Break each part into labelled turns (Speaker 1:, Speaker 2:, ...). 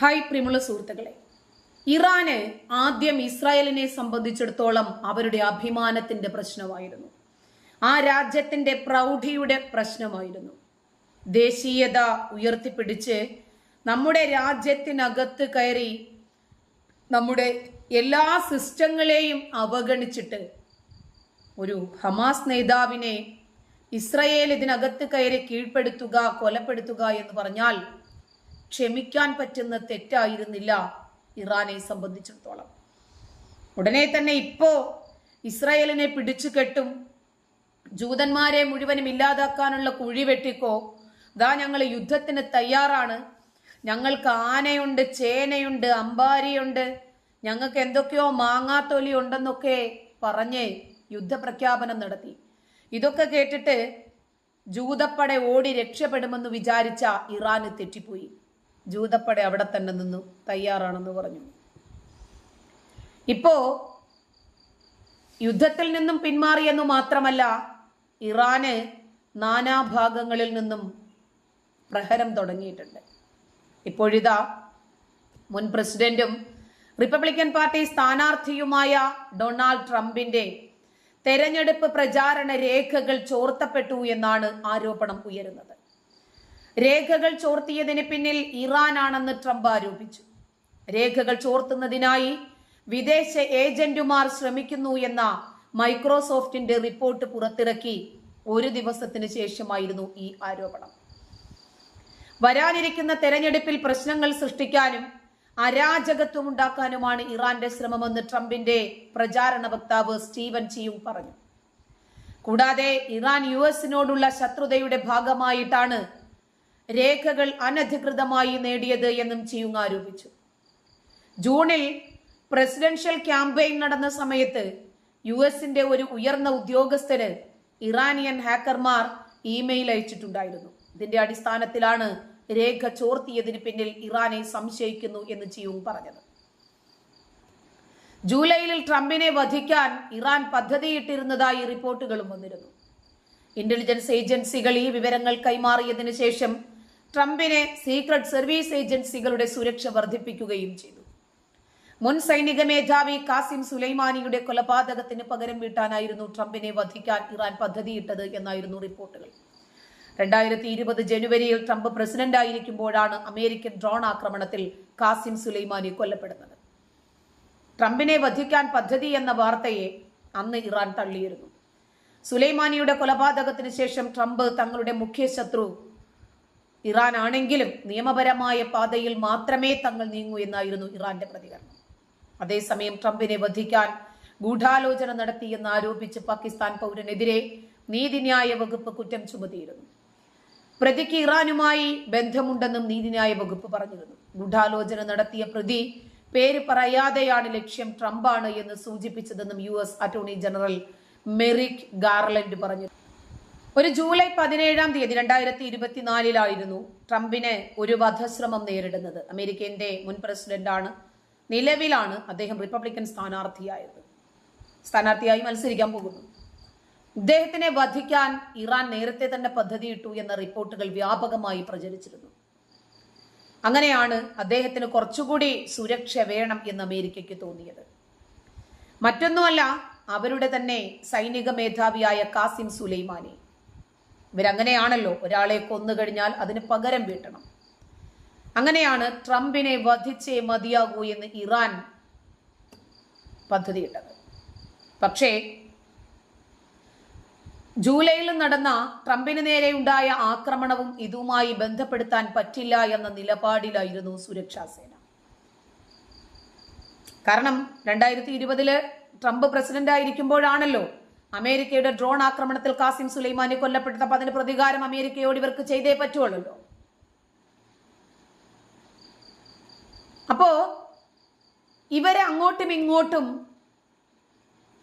Speaker 1: Hi പ്രിയമുള്ള സുഹൃത്തുക്കളെ. ഇറാന് ആദ്യം ഇസ്രായേലിനെ സംബന്ധിച്ചിടത്തോളം അവരുടെ അഭിമാനത്തിന്റെ പ്രശ്നമായിരുന്നു. ആ രാജ്യത്തിന്റെ പ്രൗഢിയുടെ പ്രശ്നമായിരുന്നു. ദേശീയത ഉയർത്തിപ്പിടിച്ച് നമ്മുടെ രാജ്യത്തിനകത്ത് കയറി നമ്മുടെ എല്ലാ സിസ്റ്റങ്ങളെയും അവഗണിച്ചിട്ട് ഒരു ഹമാസ് നേതാവിനെ ഇസ്രയേൽ ഇതിനകത്ത് കയറി കീഴ്പ്പെടുത്തുക കൊലപ്പെടുത്തുക എന്ന് പറഞ്ഞാൽ ക്ഷമിക്കാൻ പറ്റുന്ന തെറ്റായിരുന്നില്ല ഇറാനെ സംബന്ധിച്ചിടത്തോളം. ഉടനെ തന്നെ ഇപ്പോ ഇസ്രായേലിനെ പിടിച്ചു കെട്ടും ജൂതന്മാരെ മുഴുവനും ഇല്ലാതാക്കാനുള്ള കുഴി വെട്ടിക്കോ ദാ ഞങ്ങൾ യുദ്ധത്തിന് തയ്യാറാണ്. ഞങ്ങൾക്ക് ആനയുണ്ട് ചേനയുണ്ട് അമ്പാരിയുണ്ട് ഞങ്ങൾക്ക് എന്തൊക്കെയോ മാങ്ങാത്തൊലി ഉണ്ടെന്നൊക്കെ പറഞ്ഞ് യുദ്ധപ്രഖ്യാപനം നടത്തി. ഇതൊക്കെ കേട്ടിട്ട് ജൂതപ്പട ഓടി രക്ഷപ്പെടുമെന്ന് വിചാരിച്ച ഇറാന് തെറ്റിപ്പോയി. ജൂതപ്പട അവിടെ തന്നെ നിന്നു തയ്യാറാണെന്ന് പറഞ്ഞു. ഇപ്പോ യുദ്ധത്തിൽ നിന്നും പിന്മാറിയെന്നു മാത്രമല്ല ഇറാന് നാനാഭാഗങ്ങളിൽ നിന്നും പ്രഹരം തുടങ്ങിയിട്ടുണ്ട്. ഇപ്പോഴിതാ മുൻ പ്രസിഡന്റും റിപ്പബ്ലിക്കൻ പാർട്ടി സ്ഥാനാർത്ഥിയുമായ ഡൊണാൾഡ് ട്രംപിന്റെ തെരഞ്ഞെടുപ്പ് പ്രചാരണ രേഖകൾ ചോർത്തപ്പെട്ടു എന്നാണ് ആരോപണം ഉയരുന്നത്. രേഖകൾ ചോർത്തിയതിന് പിന്നിൽ ഇറാനാണെന്ന് ട്രംപ് ആരോപിച്ചു. രേഖകൾ ചോർത്തുന്നതിനായി വിദേശ ഏജന്റുമാർ ശ്രമിക്കുന്നു എന്ന മൈക്രോസോഫ്റ്റിന്റെ റിപ്പോർട്ട് പുറത്തിറക്കി ഒരു ദിവസത്തിന് ശേഷമായിരുന്നു ഈ ആരോപണം. വരാനിരിക്കുന്ന തെരഞ്ഞെടുപ്പിൽ പ്രശ്നങ്ങൾ സൃഷ്ടിക്കാനും അരാജകത്വം ഉണ്ടാക്കാനുമാണ് ഇറാന്റെ ശ്രമമെന്ന് ട്രംപിന്റെ പ്രചാരണ വക്താവ് സ്റ്റീവൻ ചിയും പറഞ്ഞു. കൂടാതെ ഇറാൻ യു എസിനോടുള്ള ശത്രുതയുടെ ഭാഗമായിട്ടാണ് രേഖകൾ അനധികൃതമായി നേടിയത് എന്നും ചിയുങ് ആരോപിച്ചു. ജൂണിൽ പ്രസിഡൻഷ്യൽ ക്യാമ്പയിൻ നടന്ന സമയത്ത് യു എസിന്റെ ഒരു ഉയർന്ന ഉദ്യോഗസ്ഥന് ഇറാനിയൻ ഹാക്കർമാർ ഇമെയിൽ അയച്ചിട്ടുണ്ടായിരുന്നു. ഇതിന്റെ അടിസ്ഥാനത്തിലാണ് രേഖ ചോർത്തിയതിന് പിന്നിൽ ഇറാനെ സംശയിക്കുന്നു എന്ന് ചിയുങ് പറഞ്ഞത്. ജൂലൈയിൽ ട്രംപിനെ വധിക്കാൻ ഇറാൻ പദ്ധതിയിട്ടിരുന്നതായി റിപ്പോർട്ടുകളും വന്നിരുന്നു. ഇന്റലിജൻസ് ഏജൻസികൾ ഈ വിവരങ്ങൾ കൈമാറിയതിനു ശേഷം ട്രംപിനെ സീക്രട്ട് സർവീസ് ഏജൻസികളുടെ സുരക്ഷ വർദ്ധിപ്പിക്കുകയും ചെയ്തു. മുൻ സൈനിക മേധാവി കാസിം സുലൈമാനിയുടെ കൊലപാതകത്തിന് പകരം വീട്ടാനായിരുന്നു ട്രംപിനെ വധിക്കാൻ ഇറാൻ പദ്ധതിയിട്ടത് എന്നായിരുന്നു റിപ്പോർട്ടുകൾ. രണ്ടായിരത്തി ഇരുപത് ജനുവരിയിൽ ട്രംപ് പ്രസിഡന്റ് ആയിരിക്കുമ്പോഴാണ് അമേരിക്കൻ ഡ്രോൺ ആക്രമണത്തിൽ കാസിം സുലൈമാനി കൊല്ലപ്പെടുന്നത്. ട്രംപിനെ വധിക്കാൻ പദ്ധതി എന്ന വാർത്തയെ അന്ന് ഇറാൻ തള്ളിയിരുന്നു. സുലൈമാനിയുടെ കൊലപാതകത്തിന് ശേഷം ട്രംപ് തങ്ങളുടെ മുഖ്യ ശത്രു ഇറാൻ ആണെങ്കിലും നിയമപരമായ പാതയിൽ മാത്രമേ തങ്ങൾ നീങ്ങൂ എന്നായിരുന്നു ഇറാന്റെ പ്രതികരണം. അതേസമയം ട്രംപിനെ വധിക്കാൻ ഗൂഢാലോചന നടത്തിയെന്ന് ആരോപിച്ച് പാകിസ്ഥാൻ പൗരനെതിരെ നീതിന്യായ വകുപ്പ് കുറ്റം ചുമത്തിയിരുന്നു. പ്രതിക്ക് ഇറാനുമായി ബന്ധമുണ്ടെന്നും നീതിന്യായ വകുപ്പ് പറഞ്ഞിരുന്നു. ഗൂഢാലോചന നടത്തിയ പ്രതി പേര് പറയാതെയാണ് ലക്ഷ്യം ട്രംപാണ് എന്ന് സൂചിപ്പിച്ചതെന്നും U S attorney general Merrick Garland പറഞ്ഞു ഒരു ജൂലൈ പതിനേഴാം തീയതി രണ്ടായിരത്തി ഇരുപത്തിനാലിലായിരുന്നു ട്രംപിന് ഒരു വധശ്രമം നേരിടുന്നത്. അമേരിക്കന്റെ മുൻ പ്രസിഡന്റാണ്. നിലവിലാണ് അദ്ദേഹം റിപ്പബ്ലിക്കൻ സ്ഥാനാർത്ഥിയായത്. സ്ഥാനാർത്ഥിയായി മത്സരിക്കാൻ പോകുന്നു. ഇദ്ദേഹത്തിനെ വധിക്കാൻ ഇറാൻ നേരത്തെ തന്നെ പദ്ധതിയിട്ടു എന്ന റിപ്പോർട്ടുകൾ വ്യാപകമായി പ്രചരിച്ചിരുന്നു. അങ്ങനെയാണ് അദ്ദേഹത്തിന് കുറച്ചുകൂടി സുരക്ഷ വേണം എന്ന് അമേരിക്കയ്ക്ക് തോന്നിയത്. മറ്റൊന്നുമല്ല അവരുടെ തന്നെ സൈനിക മേധാവിയായ കാസിം സുലൈമാനി. ഇവരങ്ങനെയാണല്ലോ ഒരാളെ കൊന്നു കഴിഞ്ഞാൽ അതിന് പകരം വീട്ടണം. അങ്ങനെയാണ് ട്രംപിനെ വധിച്ചേ മതിയാകൂ എന്ന് ഇറാൻ പദ്ധതിയിട്ടത്. പക്ഷേ ജൂലൈയിൽ നടന്ന ട്രംപിന് നേരെയുണ്ടായ ആക്രമണവും ഇതുമായി ബന്ധപ്പെടുത്താൻ പറ്റില്ല എന്ന നിലപാടിലായിരുന്നു സുരക്ഷാ സേന. കാരണം രണ്ടായിരത്തി ഇരുപതിൽ ട്രംപ് പ്രസിഡന്റ് ആയിരിക്കുമ്പോഴാണല്ലോ അമേരിക്കയുടെ ഡ്രോൺ ആക്രമണത്തിൽ കാസിം സുലൈമാനി കൊല്ലപ്പെട്ടപ്പോൾ അതിന് പ്രതികാരം അമേരിക്കയോട് ഇവർക്ക് ചെയ്തേ പറ്റുള്ളൂ അപ്പോ ഇവരെ അങ്ങോട്ടും ഇങ്ങോട്ടും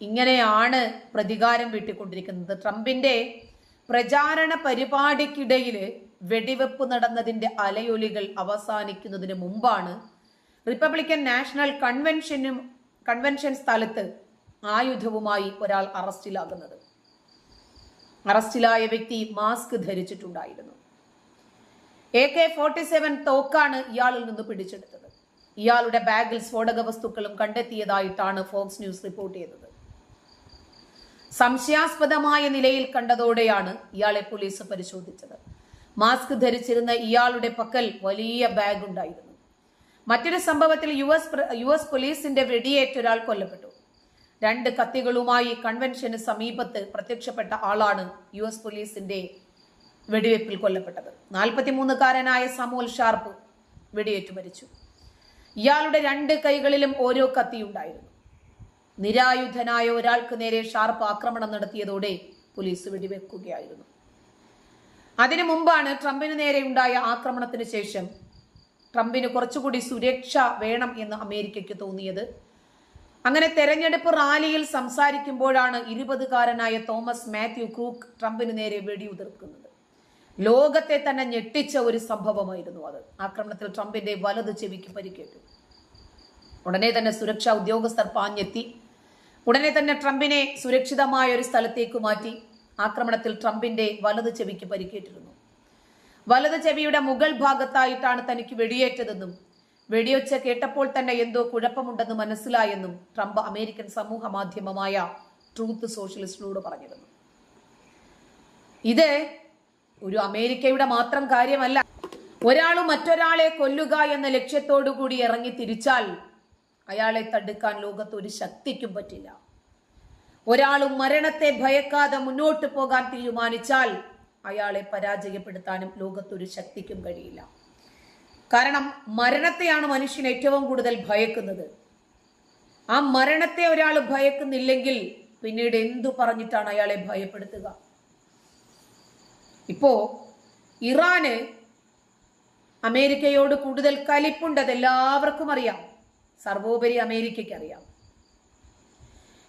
Speaker 1: ഇങ്ങനെയാണ് പ്രതികാരം വീട്ടിക്കൊണ്ടിരിക്കുന്നത്. ട്രംപിന്റെ പ്രചാരണ പരിപാടിക്കിടയിൽ വെടിവെപ്പ് നടന്നതിന്റെ അലയൊലികൾ അവസാനിക്കുന്നതിന് മുമ്പാണ് റിപ്പബ്ലിക്കൻ നാഷണൽ കൺവെൻഷനും കൺവെൻഷൻ സ്ഥലത്ത് ആയുധവുമായി ഒരാൾ അറസ്റ്റിലാകുന്നത്. അറസ്റ്റിലായ വ്യക്തി മാസ്ക് ധരിച്ചിട്ടുണ്ടായിരുന്നു. എ കെ ഫോർട്ടി സെവൻ തോക്കാണ് ഇയാളിൽ നിന്ന് പിടിച്ചെടുത്തത്. ഇയാളുടെ ബാഗിൽ സ്ഫോടക വസ്തുക്കളും കണ്ടെത്തിയതായിട്ടാണ് ഫോക്സ് ന്യൂസ് റിപ്പോർട്ട് ചെയ്തത്. സംശയാസ്പദമായ നിലയിൽ കണ്ടതോടെയാണ് ഇയാളെ പോലീസ് പരിശോധിച്ചത്. മാസ്ക് ധരിച്ചിരുന്ന ഇയാളുടെ പക്കൽ വലിയ ബാഗ് ഉണ്ടായിരുന്നു മറ്റൊരു സംഭവത്തിൽ യു എസ് യു എസ് പോലീസിന്റെ വെടിയേറ്റൊരാൾ കൊല്ലപ്പെട്ടു. രണ്ട് കത്തികളുമായി കൺവെൻഷന് സമീപത്ത് പ്രത്യക്ഷപ്പെട്ട ആളാണ് യു എസ് പോലീസിന്റെ വെടിവെപ്പിൽ കൊല്ലപ്പെട്ടത്. നാൽപ്പത്തിമൂന്നുകാരനായ സമൂൽ ഷാർപ്പ് വെടിയേറ്റു മരിച്ചു. ഇയാളുടെ രണ്ട് കൈകളിലും ഓരോ കത്തിയുണ്ടായിരുന്നു നിരായുധനായ ഒരാൾക്ക് നേരെ ഷാർപ്പ് ആക്രമണം നടത്തിയതോടെ പോലീസ് വെടിവെക്കുകയായിരുന്നു. അതിനു മുമ്പാണ് ട്രംപിന് നേരെ ഉണ്ടായ ആക്രമണത്തിന് ശേഷം ട്രംപിന് കുറച്ചുകൂടി സുരക്ഷ വേണം എന്ന് അമേരിക്കയ്ക്ക് തോന്നിയത് അങ്ങനെ തെരഞ്ഞെടുപ്പ് റാലിയിൽ സംസാരിക്കുമ്പോഴാണ് ഇരുപതുകാരനായ തോമസ് മാത്യു ക്രൂക്ക് ട്രംപിന് നേരെ വെടിയുതിർക്കുന്നത്. ലോകത്തെ തന്നെ ഞെട്ടിച്ച ഒരു സംഭവമായിരുന്നു അത്. ആക്രമണത്തിൽ ട്രംപിന്റെ വലത് ചെവിക്ക് പരിക്കേറ്റു. ഉടനെ തന്നെ സുരക്ഷാ ഉദ്യോഗസ്ഥർ പാഞ്ഞെത്തി. ഉടനെ തന്നെ ട്രംപിനെ സുരക്ഷിതമായ ഒരു സ്ഥലത്തേക്ക് മാറ്റി. ആക്രമണത്തിൽ ട്രംപിന്റെ വലത് ചെവിക്ക് പരിക്കേറ്റിരുന്നു. വലത് ചെവിയുടെ മുകൾ ഭാഗത്തായിട്ടാണ് തനിക്ക് വെടിയേറ്റതെന്നും വെടിയൊച്ച കേട്ടപ്പോൾ തന്നെ എന്തോ കുഴപ്പമുണ്ടെന്ന് മനസ്സിലായെന്നും ട്രംപ് അമേരിക്കൻ സമൂഹ മാധ്യമമായ ട്രൂത്ത് സോഷ്യലിസ്റ്റിനോട് പറഞ്ഞിരുന്നു. ഇത് ഒരു അമേരിക്കയുടെ മാത്രം കാര്യമല്ല ഒരാൾ മറ്റൊരാളെ കൊല്ലുക എന്ന ലക്ഷ്യത്തോടു കൂടി ഇറങ്ങി തിരിച്ചാൽ അയാളെ തടുക്കാൻ ലോകത്ത് ഒരു ശക്തിക്കും പറ്റില്ല. ഒരാളും മരണത്തെ ഭയക്കാതെ മുന്നോട്ട് പോകാൻ തീരുമാനിച്ചാൽ അയാളെ പരാജയപ്പെടുത്താനും ലോകത്തൊരു ശക്തിക്കും കഴിയില്ല. കാരണം മരണത്തെയാണ് മനുഷ്യൻ ഏറ്റവും കൂടുതൽ ഭയക്കുന്നത്. ആ മരണത്തെ ഒരാൾ ഭയക്കുന്നില്ലെങ്കിൽ പിന്നീട് എന്തു പറഞ്ഞിട്ടാണ് അയാളെ ഭയപ്പെടുത്തുക? ഇപ്പോ ഇറാന് അമേരിക്കയോട് കൂടുതൽ കലിപ്പുണ്ട് അത് എല്ലാവർക്കും അറിയാം. സർവോപരി അമേരിക്കയ്ക്ക് അറിയാം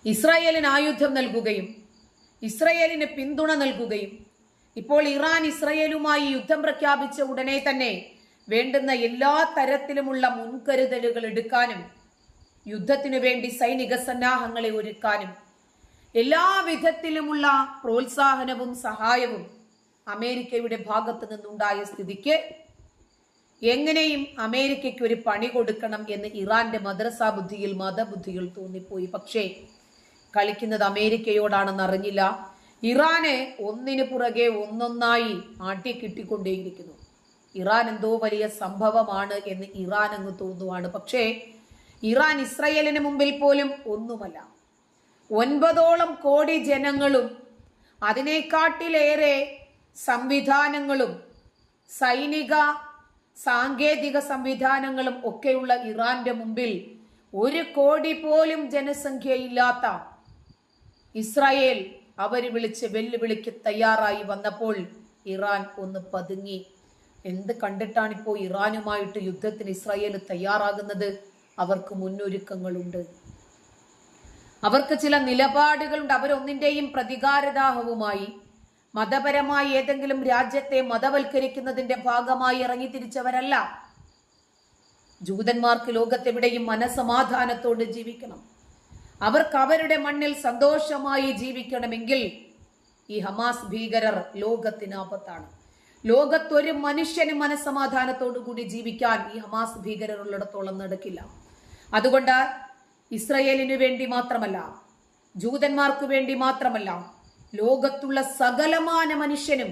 Speaker 1: ഇസ്രായേലിന് ആയുധം നൽകുകയും ഇസ്രയേലിന് പിന്തുണ നൽകുകയും ഇപ്പോൾ ഇറാൻ ഇസ്രയേലുമായി യുദ്ധം പ്രഖ്യാപിച്ച ഉടനെ തന്നെ വേണ്ടുന്ന എല്ലാ തരത്തിലുമുള്ള മുൻകരുതലുകൾ എടുക്കാനും യുദ്ധത്തിനു വേണ്ടി സൈനിക സന്നാഹങ്ങളെ ഒരുക്കാനും എല്ലാ വിധത്തിലുമുള്ള പ്രോത്സാഹനവും സഹായവും അമേരിക്കയുടെ ഭാഗത്തു നിന്നുണ്ടായ സ്ഥിതിക്ക് എങ്ങനെയും അമേരിക്കയ്ക്ക് ഒരു പണി കൊടുക്കണം എന്ന് ഇറാന്റെ മദ്രസ ബുദ്ധിയിൽ മതബുദ്ധിയിൽ തോന്നിപ്പോയി. പക്ഷേ കളിക്കുന്നത് അമേരിക്കയോടാണെന്ന് അറിഞ്ഞില്ല. ഇറാന് ഒന്നിനു പുറകെ ഒന്നൊന്നായി ആട്ടിക്കിട്ടിക്കൊണ്ടേയിരിക്കുന്നു. ഇറാൻ എന്തോ വലിയ സംഭവമാണ് എന്ന് ഇറാൻ അങ്ങ് തോന്നുവാണ്. പക്ഷേ ഇറാൻ ഇസ്രയേലിന് മുമ്പിൽ പോലും ഒന്നുമല്ല. ഒൻപതോളം കോടി ജനങ്ങളും അതിനേക്കാട്ടിലേറെ സംവിധാനങ്ങളും സൈനിക സാങ്കേതിക സംവിധാനങ്ങളും ഒക്കെയുള്ള ഇറാന്റെ മുമ്പിൽ ഒരു കോടി പോലും ജനസംഖ്യയില്ലാത്ത ഇസ്രായേൽ അവർ വിളിച്ച് വെല്ലുവിളിക്ക് തയ്യാറായി വന്നപ്പോൾ ഇറാൻ ഒന്ന് പതുങ്ങി എന്ത് കണ്ടിട്ടാണ് ഇപ്പോൾ ഇറാനുമായിട്ട് യുദ്ധത്തിന് ഇസ്രായേൽ തയ്യാറാകുന്നത്? അവർക്ക് മുന്നൊരുക്കങ്ങളുണ്ട്. അവർക്ക് ചില നിലപാടുകളുണ്ട്. അവരൊന്നിന്റെയും പ്രതികാരദാഹവുമായി. മതപരമായി ഏതെങ്കിലും രാജ്യത്തെ മതവൽക്കരിക്കുന്നതിന്റെ ഭാഗമായി ഇറങ്ങി തിരിച്ചവരല്ല ജൂതന്മാർക്ക് ലോകത്തെവിടെയും മനസമാധാനത്തോട് ജീവിക്കണം. അവർക്ക് അവരുടെ മണ്ണിൽ സന്തോഷമായി ജീവിക്കണമെങ്കിൽ ഈ ഹമാസ് ഭീകരർ ലോകത്തിന് ആപത്താണ്. ലോകത്തൊരു മനുഷ്യന് മനസ്സമാധാനത്തോടു കൂടി ജീവിക്കാൻ ഈ ഹമാസ് ഭീകരരുള്ളിടത്തോളം നടക്കില്ല. അതുകൊണ്ട് ഇസ്രയേലിനു വേണ്ടി മാത്രമല്ല ജൂതന്മാർക്ക് വേണ്ടി മാത്രമല്ല ലോകത്തുള്ള സകലമാന മനുഷ്യനും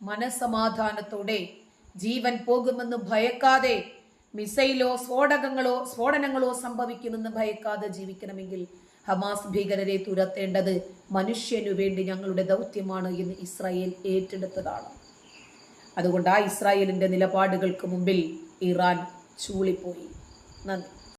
Speaker 1: മനസമാധാനത്തോടെ ജീവൻ പോകുമെന്ന് ഭയക്കാതെ മിസൈലോ സ്ഫോടകങ്ങളോ സ്ഫോടനങ്ങളോ സംഭവിക്കുമെന്ന് ഭയക്കാതെ ജീവിക്കണമെങ്കിൽ ഹമാസ് ഭീകരരെ തുരത്തേണ്ടത് മനുഷ്യനു വേണ്ടി ഞങ്ങളുടെ ദൗത്യമാണ് എന്ന് ഇസ്രായേൽ ഏറ്റെടുത്തതാണ്. അതുകൊണ്ട് ആ ഇസ്രായേലിന്റെ നിലപാടുകൾക്ക് മുമ്പിൽ ഇറാൻ ചൂളിപ്പോയി. നന്ദി.